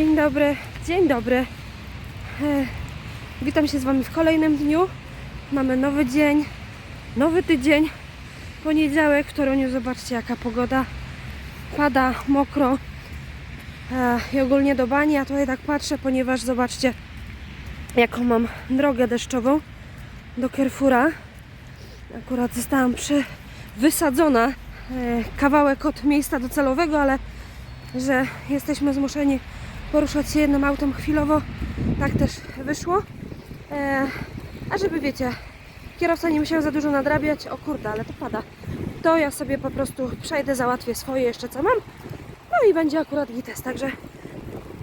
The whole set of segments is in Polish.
Dzień dobry, dzień dobry. Witam się z Wami w kolejnym dniu. Mamy nowy dzień, nowy tydzień. Poniedziałek w Toruniu, zobaczcie jaka pogoda. Pada, mokro i ogólnie do bani. Ja tutaj tak patrzę, ponieważ zobaczcie jaką mam drogę deszczową do Kerfura. Akurat zostałam przy wysadzona e, kawałek od miejsca docelowego, ale że jesteśmy zmuszeni poruszać się jednym autem chwilowo. Tak też wyszło. E, a żeby wiecie, kierowca nie musiał za dużo nadrabiać. O kurde, ale to pada. To ja sobie po prostu przejdę, załatwię swoje jeszcze co mam. No i będzie akurat gites, także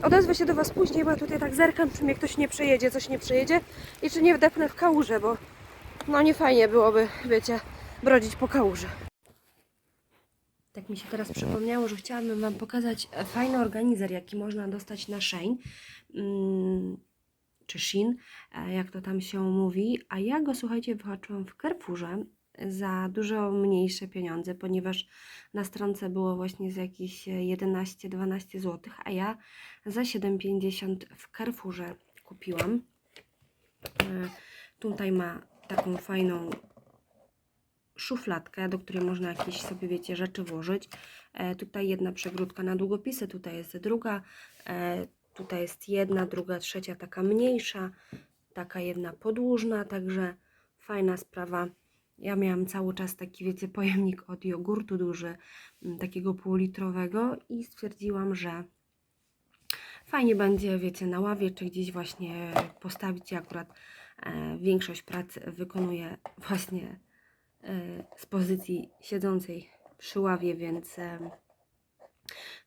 odezwę się do Was później, bo ja tutaj tak zerkam, czy mnie ktoś nie przejedzie, coś nie przejedzie i czy nie wdepnę w kałużę, bo no nie fajnie byłoby, wiecie, brodzić po kałuży. Tak mi się teraz przypomniało, że chciałabym Wam pokazać e, fajny organizer, jaki można dostać na Shein, mm, czy Shin, e, jak to tam się mówi. A ja go, słuchajcie, wyhaczyłam w Carrefourze za dużo mniejsze pieniądze, ponieważ na stronce było właśnie z jakieś 11-12 zł, a ja za 7,50 w Carrefourze kupiłam. E, Tutaj ma taką fajną szufladkę, do której można jakieś sobie, wiecie, rzeczy włożyć. E, tutaj jedna przegródka na długopisy, tutaj jest druga, e, tutaj jest jedna, druga, trzecia taka mniejsza, taka jedna podłużna, także fajna sprawa. Ja miałam cały czas taki, wiecie, pojemnik od jogurtu duży, takiego półlitrowego i stwierdziłam, że fajnie będzie, wiecie, na ławie czy gdzieś właśnie postawić. Ja akurat e, większość prac wykonuję właśnie z pozycji siedzącej przy ławie, więc e,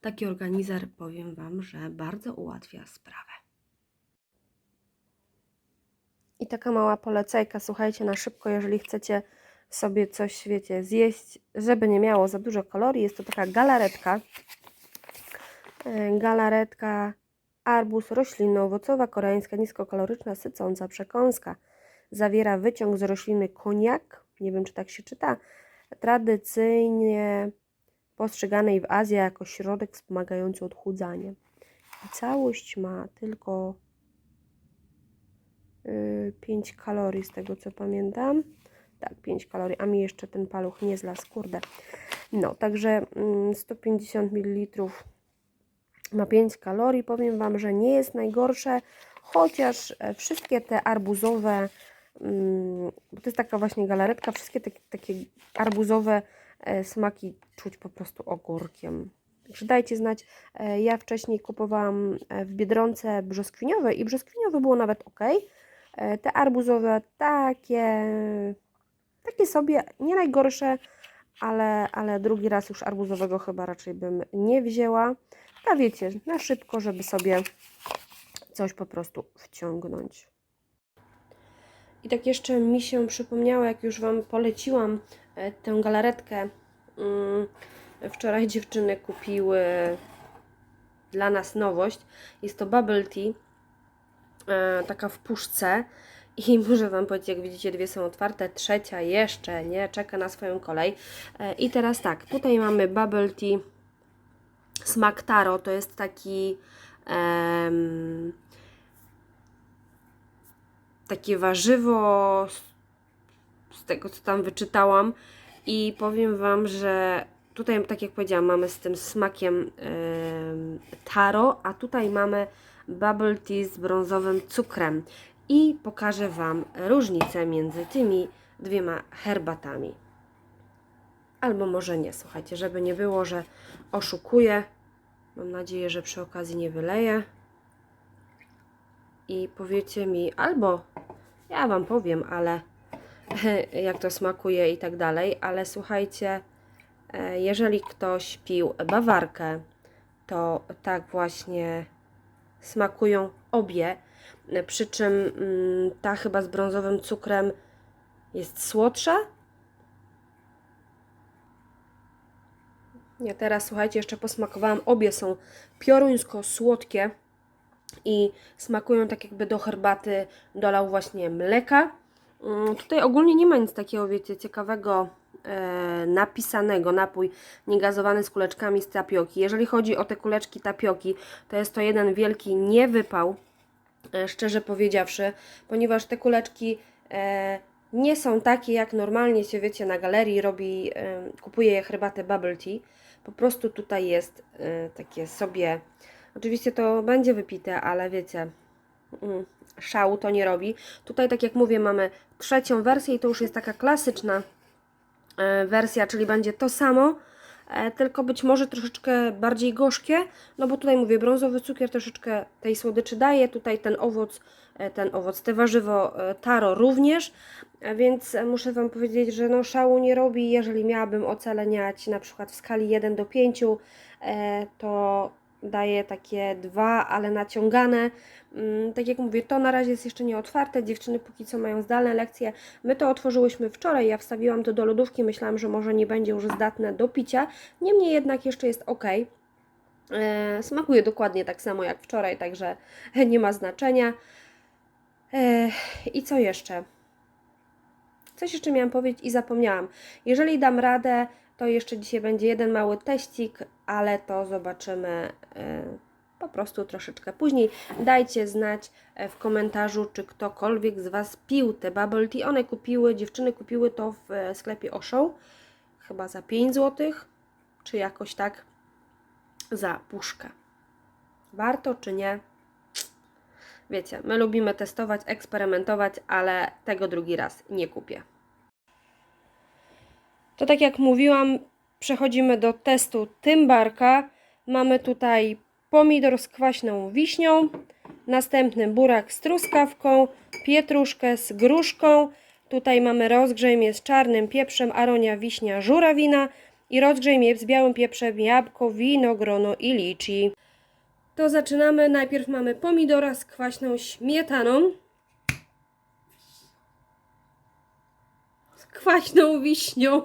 taki organizer powiem Wam, że bardzo ułatwia sprawę. I taka mała polecajka, słuchajcie, na szybko, jeżeli chcecie sobie coś, wiecie, zjeść, żeby nie miało za dużo kalorii, jest to taka galaretka. E, Galaretka arbuz roślinno-owocowa, koreańska, niskokaloryczna, sycąca przekąska. Zawiera wyciąg z rośliny koniak, nie wiem czy tak się czyta, tradycyjnie postrzeganej w Azji jako środek wspomagający odchudzanie. I całość ma tylko y, 5 kalorii z tego co pamiętam. Tak, 5 kalorii, a mi jeszcze ten paluch nie zlasł, kurde. No, także mm, 150 ml ma 5 kalorii. Powiem Wam, że nie jest najgorsze, chociaż e, wszystkie te arbuzowe, mm, bo to jest taka właśnie galaretka, wszystkie te, takie arbuzowe e, smaki czuć po prostu ogórkiem. Także dajcie znać. E, Ja wcześniej kupowałam e, w Biedronce brzoskwiniowe i brzoskwiniowe było nawet ok. Te arbuzowe takie, takie sobie nie najgorsze, ale, ale drugi raz już arbuzowego chyba raczej bym nie wzięła. A wiecie, na szybko, żeby sobie coś po prostu wciągnąć. I tak jeszcze mi się przypomniało, jak już Wam poleciłam e, tę galaretkę. mm, Wczoraj dziewczyny kupiły dla nas nowość. Jest to bubble tea, e, taka w puszce. I muszę Wam powiedzieć, jak widzicie, dwie są otwarte, trzecia jeszcze nie, czeka na swoją kolej. E, I teraz tak, tutaj mamy bubble tea smak taro, to jest taki em, takie warzywo z, tego, co tam wyczytałam i powiem Wam, że tutaj, tak jak powiedziałam, mamy z tym smakiem em, taro, a tutaj mamy bubble tea z brązowym cukrem i pokażę Wam różnicę między tymi dwiema herbatami. Albo może nie, słuchajcie, żeby nie było, że oszukuję. Mam nadzieję, że przy okazji nie wyleję. I powiecie mi, albo ja Wam powiem, ale jak to smakuje i tak dalej, ale słuchajcie, e, jeżeli ktoś pił bawarkę, to tak właśnie smakują obie. Przy czym mm, ta chyba z brązowym cukrem jest słodsza, Ja teraz, słuchajcie, jeszcze posmakowałam. Obie są pioruńsko-słodkie i smakują tak jakby do herbaty dolał właśnie mleka. Mm, Tutaj ogólnie nie ma nic takiego, wiecie, ciekawego e, napisanego, napój niegazowany z kuleczkami z tapioki. Jeżeli chodzi o te kuleczki tapioki, to jest to jeden wielki niewypał, e, szczerze powiedziawszy, ponieważ te kuleczki e, nie są takie, jak normalnie się, wiecie, na galerii robi, kupuje je herbatę bubble tea. Po prostu tutaj jest takie sobie, oczywiście to będzie wypite, ale wiecie, mm, szału to nie robi. Tutaj, tak jak mówię, mamy trzecią wersję i to już jest taka klasyczna e, wersja, czyli będzie to samo, e, tylko być może troszeczkę bardziej gorzkie, no bo tutaj mówię, brązowy cukier troszeczkę tej słodyczy daje, tutaj ten owoc, e, ten owoc, te warzywo taro również, więc muszę Wam powiedzieć, że no szału nie robi, jeżeli miałabym oceniać na przykład w skali 1 do 5, e, to daje takie dwa, ale naciągane. Mm, Tak jak mówię, to na razie jest jeszcze nie otwarte. Dziewczyny póki co mają zdalne lekcje. My to otworzyłyśmy wczoraj. Ja wstawiłam to do lodówki. Myślałam, że może nie będzie już zdatne do picia. Niemniej jednak jeszcze jest ok. E, smakuje dokładnie tak samo jak wczoraj, także nie ma znaczenia. E, I co jeszcze? Coś jeszcze miałam powiedzieć i zapomniałam. Jeżeli dam radę, to jeszcze dzisiaj będzie jeden mały teścik, ale to zobaczymy e, po prostu troszeczkę później. Dajcie znać e, w komentarzu, czy ktokolwiek z Was pił te bubble tea. One kupiły, dziewczyny kupiły to w e, sklepie Oszą, chyba za 5 zł, czy jakoś tak za puszkę. Warto czy nie? Wiecie, my lubimy testować, eksperymentować, ale tego drugi raz nie kupię. To tak jak mówiłam, przechodzimy do testu tymbarka. Mamy tutaj pomidor z kwaśną wiśnią, następny burak z truskawką, pietruszkę z gruszką. Tutaj mamy rozgrzejmie z czarnym pieprzem, aronia, wiśnia, żurawina i rozgrzejmie z białym pieprzem, jabłko, wino, grono i liczy. To zaczynamy. Najpierw mamy pomidora z kwaśną śmietaną. Kwaśną wiśnią.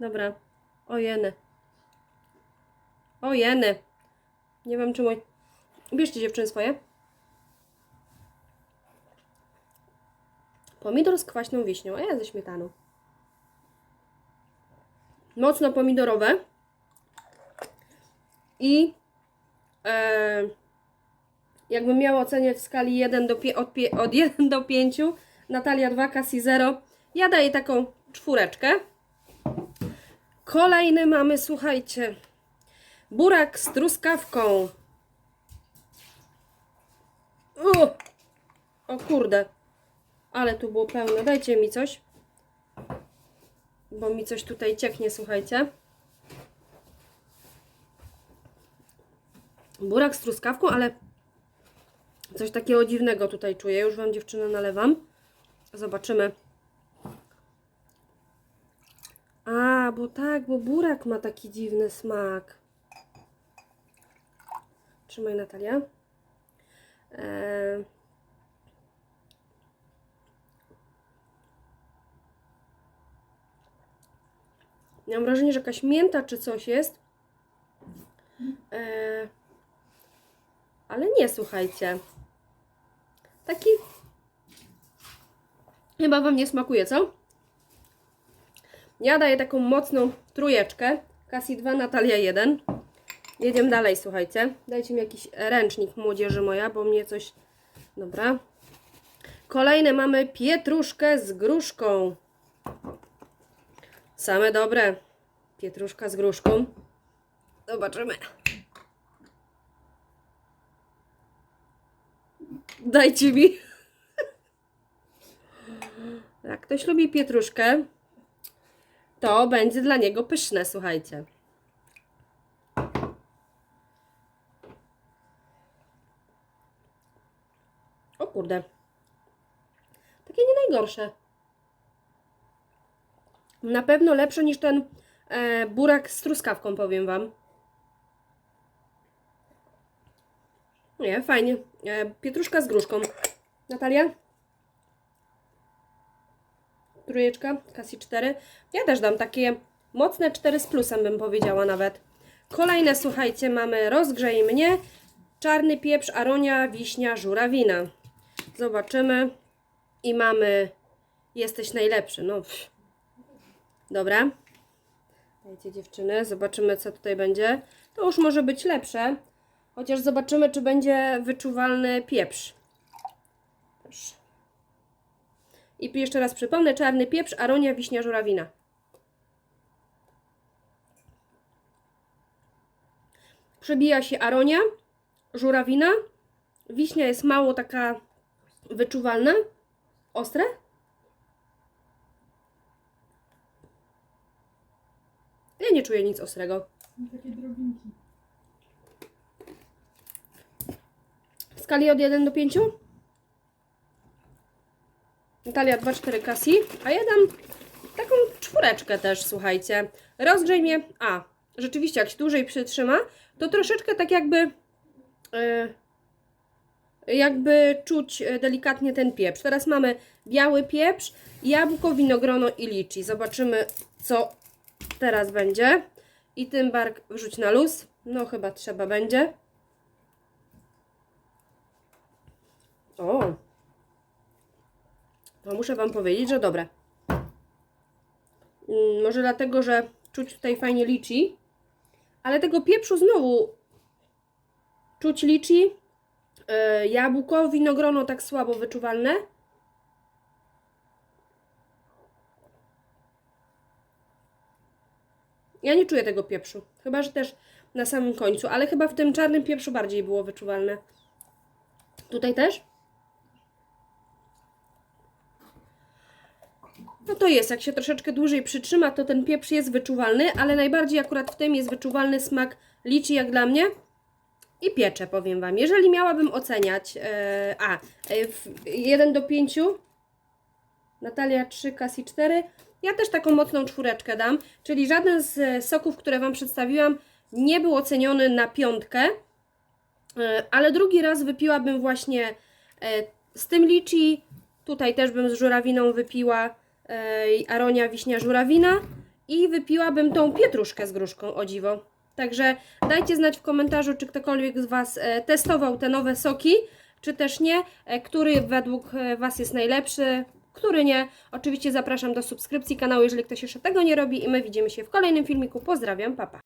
Dobra. Ojeny. Ojeny. Nie wiem, czy mój... Bierzcie dziewczyny swoje. Pomidor z kwaśną wiśnią, a ja ze śmietaną. Mocno pomidorowe. I e, jakbym miała oceniać w skali 1 do, od, od 1 do 5, Natalia 2, Cassie 0, ja daję taką czwóreczkę. Kolejny mamy, słuchajcie, burak z truskawką. U, o kurde, ale tu było pełne. Dajcie mi coś, bo mi coś tutaj cieknie, słuchajcie. Burak z truskawką, ale coś takiego dziwnego tutaj czuję. Już Wam dziewczynę nalewam. Zobaczymy. A, bo tak, bo burak ma taki dziwny smak. Trzymaj Natalia. Eee... Ja mam wrażenie, że jakaś mięta czy coś jest. Eee... Ale nie, słuchajcie. Taki. Chyba Wam nie smakuje, co? Ja daję taką mocną trójeczkę. Cassie 2, Natalia 1. Jedziemy dalej, słuchajcie. Dajcie mi jakiś ręcznik, młodzieży moja, bo mnie coś... Dobra. Kolejne mamy pietruszkę z gruszką. Same dobre. Pietruszka z gruszką. Zobaczymy. Dajcie mi. Jak ktoś lubi pietruszkę, to będzie dla niego pyszne, słuchajcie. O kurde. Takie nie najgorsze. Na pewno lepsze niż ten e, burak z truskawką, powiem Wam. Nie, fajnie. E, pietruszka z gruszką. Natalia? Trójeczka, Kasi 4. Ja też dam takie mocne 4 z plusem, bym powiedziała nawet. Kolejne, słuchajcie, mamy rozgrzej mnie, czarny pieprz, aronia, wiśnia, żurawina. Zobaczymy. I mamy jesteś najlepszy. No, pff. dobra. Dajcie dziewczyny, zobaczymy co tutaj będzie. To już może być lepsze, chociaż zobaczymy, czy będzie wyczuwalny pieprz. Proszę. I jeszcze raz przypomnę, czarny pieprz, aronia, wiśnia, żurawina. Przebija się aronia, żurawina, wiśnia jest mało taka wyczuwalna, ostre. Ja nie czuję nic ostrego. Takie drobinki. W skali od 1 do 5? Natalia 2-4 Kasi, a ja dam taką czwóreczkę też, słuchajcie. Rozgrzej mnie. A, rzeczywiście, jak się dłużej przytrzyma, to troszeczkę tak jakby. e, jakby czuć e, delikatnie ten pieprz. Teraz mamy biały pieprz, jabłko, winogrono i liczy. Zobaczymy, co teraz będzie. I tym bark wrzuć na luz. No, chyba trzeba będzie. O! Muszę Wam powiedzieć, że dobre. Mm, Może dlatego, że czuć tutaj fajnie liczy, ale tego pieprzu znowu czuć liczy. Yy, jabłko, winogrono tak słabo wyczuwalne. Ja nie czuję tego pieprzu. Chyba, że też na samym końcu, ale chyba w tym czarnym pieprzu bardziej było wyczuwalne. Tutaj też? No to jest, jak się troszeczkę dłużej przytrzyma, to ten pieprz jest wyczuwalny, ale najbardziej akurat w tym jest wyczuwalny smak liczy jak dla mnie. I piecze, powiem Wam. Jeżeli miałabym oceniać, e, a, e, w 1 do 5, Natalia 3, Kasi 4, ja też taką mocną czwóreczkę dam, czyli żaden z e, soków, które Wam przedstawiłam, nie był oceniony na piątkę, e, ale drugi raz wypiłabym właśnie e, z tym liczy, tutaj też bym z żurawiną wypiła. e, aronia, wiśnia, żurawina i wypiłabym tą pietruszkę z gruszką, o dziwo. Także dajcie znać w komentarzu, czy ktokolwiek z Was e, testował te nowe soki, czy też nie, e, który według e, Was jest najlepszy, który nie. Oczywiście zapraszam do subskrypcji kanału, jeżeli ktoś jeszcze tego nie robi i my widzimy się w kolejnym filmiku. Pozdrawiam, papa.